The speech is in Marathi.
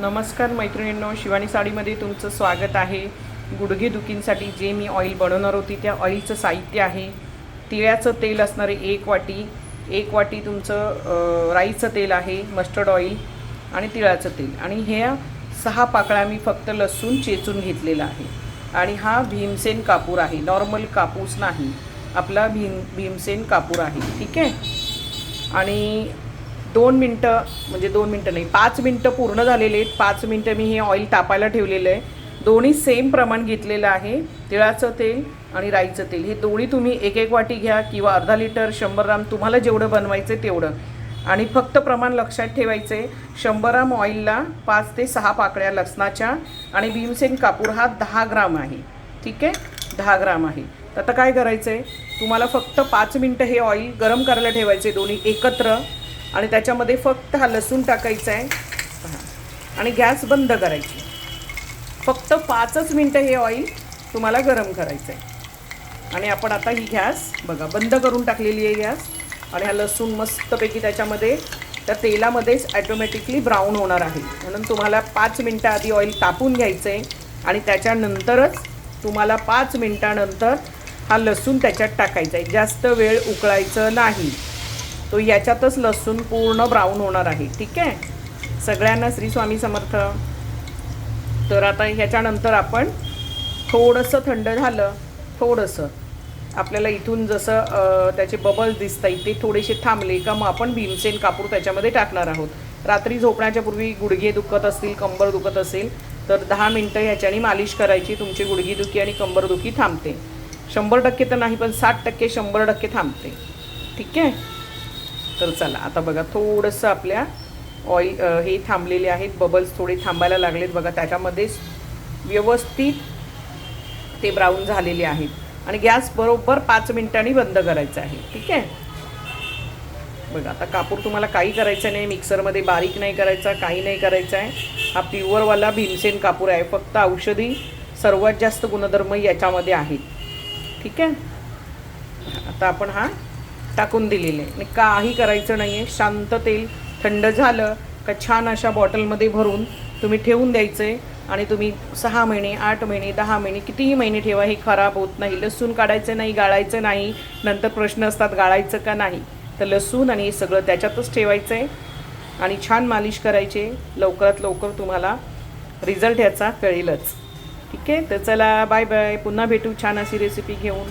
नमस्कार मैत्रिणींनो शिवानी साडीमध्ये तुमचं स्वागत आहे. गुडघेदुखींसाठी जे मी ऑइल बनवणार होती त्या ऑइलचं साहित्य आहे. तिळ्याचं तेल असणारे एक वाटी एक वाटी तुमचं राईचं तेल आहे मस्टर्ड ऑइल आणि तिळाचं तेल. आणि ह्या सहा पाकळ्या मी फक्त लसूण चेचून घेतलेला आहे. आणि हा भीमसेन कापूर आहे. नॉर्मल कापूस नाही. आपला भीम भीमसेन कापूर आहे. ठीक आहे? आणि दोन मिनटं म्हणजे दोन मिनटं नाही पाच मिनटं पूर्ण झालेले आहेत. पाच मिनटं मी हे ऑइल तापायला ठेवलेलं आहे. दोन्ही सेम प्रमाण घेतलेलं आहे. तिळाचं तेल आणि राईचं तेल. हे दोन्ही तुम्ही एक एक वाटी घ्या किंवा अर्धा लिटर शंभर ग्राम तुम्हाला जेवढं बनवायचं आहे तेवढं. आणि फक्त प्रमाण लक्षात ठेवायचं आहे शंभर ग्राम ऑइलला पाच ते सहा पाकळ्या लसणाच्या आणि भीमसेन कापूर हा दहा ग्राम आहे. ठीक आहे? दहा ग्राम आहे. तर आता काय करायचं आहे तुम्हाला फक्त पाच मिनटं हे ऑइल गरम करायला ठेवायचे दोन्ही एकत्र. आणि त्याच्यामध्ये फक्त हा लसूण टाकायचा आहे. पहा. आणि गॅस बंद करायची. फक्त पाचच मिनटं हे ऑइल तुम्हाला गरम करायचं आहे आणि आपण आता ही गॅस बघा बंद करून टाकलेली आहे गॅस. आणि हा लसूण मस्तपैकी त्याच्यामध्ये त्या तेलामध्येच ॲटोमॅटिकली ब्राऊन होणार आहे. म्हणून तुम्हाला पाच मिनटं आधी ऑइल तापून घ्यायचं आहे आणि त्याच्यानंतरच तुम्हाला पाच मिनटानंतर हा लसूण त्याच्यात टाकायचा आहे जास्त वेळ उकळायचं नाही. तो याच्यातच लसूण पूर्ण ब्राऊन होणार आहे. ठीक आहे? सगळ्यांना श्री स्वामी समर्थ. तर आता ह्याच्यानंतर आपण थोडंसं थंड झालं थोडंसं. आपल्याला इथून जसं त्याचे बबल दिसत आहेत ते थोडेसे थांबले का मग आपण भीमसेन कापूर त्याच्यामध्ये टाकणार आहोत. रात्री झोपण्याच्या पूर्वी गुडघे दुखत असतील कंबर दुखत असेल तर दहा मिनटं ह्याच्याने मालिश करायची तुमची गुडघीदुखी आणि कंबरदुखी थांबते. शंभर टक्के तर नाही पण साठ टक्के शंभर टक्के थांबते. ठीक आहे? तर चला आता बघा थोडंसं आपल्या ऑइल हे थांबलेले आहेत बबल्स थोडे थांबायला लागलेत बघा त्याच्यामध्येच व्यवस्थित ते ब्राऊन झालेले आहेत. आणि गॅस बरोबर पाच मिनिटांनी बंद करायचा आहे ठीक आहे? बघा आता कापूर तुम्हाला काही करायचं नाही मिक्सरमध्ये बारीक नाही करायचा काही नाही करायचं आहे. हा प्युअरवाला भीमसेन कापूर आहे फक्त औषधी सर्वात जास्त गुणधर्म याच्यामध्ये आहेत ठीक आहे? आता आपण हा टाकून दिलेले. आणि काही करायचं नाही आहे शांत तेल थंड झालं का छान अशा बॉटलमध्ये भरून तुम्ही ठेवून द्यायचं आहे आणि तुम्ही सहा महिने आठ महिने दहा महिने कितीही महिने ठेवा हे खराब होत नाही. लसूण काढायचं नाही गाळायचं नाही. नंतर प्रश्न असतात गाळायचं का नाही? तर लसूण आणि हे सगळं त्याच्यातच ठेवायचं आहे आणि छान मालिश करायचे. लवकरात लवकर तुम्हाला रिझल्ट ह्याचा कळेलच. ठीक आहे? तर चला बाय बाय. पुन्हा भेटू छान अशी रेसिपी घेऊन.